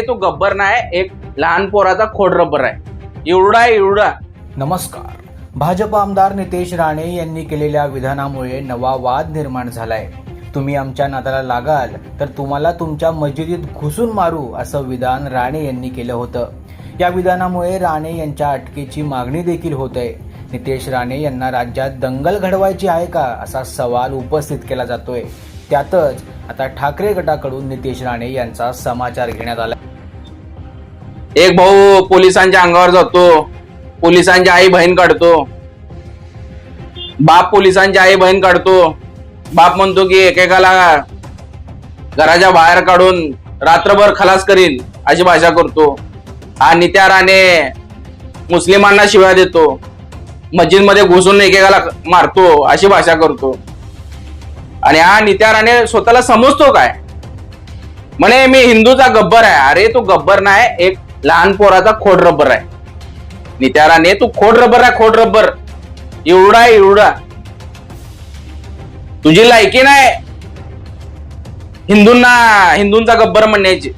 तो गब्बर नाही एक लहान पोराचा खोड रब्बर आहे. एवढा एवढा. नमस्कार. भाजप आमदार नितेश राणे यांनी केलेल्या विधानामुळे नवा वाद निर्माण झालाय. तुम्ही आमच्या नादाला लागाल तर तुम्हाला तुमच्या मस्जिदीत घुसून मारू असं विधान राणे यांनी केलं होतं. या विधानामुळे राणे यांच्या अटकेची मागणी देखील होत. आहे नितेश राणे यांना राज्यात दंगल घडवायची आहे का असा सवाल उपस्थित केला जातोय. त्यातच आता ठाकरे गटाकडून नितेश राणे यांचा समाचार घेण्यात आला. एक भाऊ पोलिसांच्या अंगावर जातो. पोलिसांची आई बहीण काढतो. बाप पोलिसांची आई बहीण काढतो. बाप म्हणतो की एकेकाला घराच्या बाहेर काढून रात्रभर खलास करीन अशी भाषा करतो. हा नित्या राणे मुस्लिमांना शिव्या देतो. मस्जिदमध्ये घुसून एकेकाला मारतो अशी भाषा करतो. आणि हा नित्या राणे स्वतःला समजतो काय? म्हणे मी हिंदूचा गब्बर आहे. अरे तू गब्बर नाही एक लहान पोराचा खोड रब्बर आहे. नित्या राणे तू खोड रब्बर आहे खोड रब्बर. एवढा एवढा. तुझी लायकी नाही हिंदूंना हिंदूंचा गब्बर म्हणण्याची.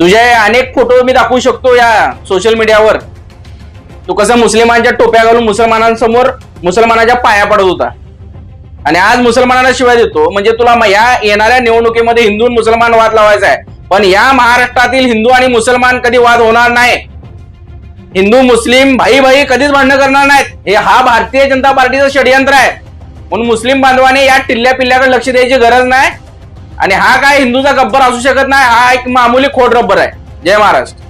तुझे अनेक फोटो मी दाखवू शकतो या सोशल मीडियावर तू कसं मुस्लिमांच्या टोप्या घालून मुसलमानांसमोर मुसलमानाच्या पाया पडत होता. आणि आज मुसलमानांना शिवाय देतो म्हणजे तुला या येणाऱ्या निवडणुकीमध्ये हिंदू आणि मुसलमान वाद लावायचा आहे. पण या महाराष्ट्रातील हिंदू आणि मुसलमान कधी वाद होणार नाही. हिंदू मुस्लिम भाई भाई कधीच भांडणं करणार नाहीत. हे हा भारतीय जनता पार्टीचं षडयंत्र आहे. म्हणून मुस्लिम बांधवाने या टिल्ल्या पिल्ल्याकडे लक्ष द्यायची गरज नाही. आणि हा काय हिंदूचा गब्बर असू शकत नाही हा एक मामूली खोड रब्बर आहे. जय महाराष्ट्र.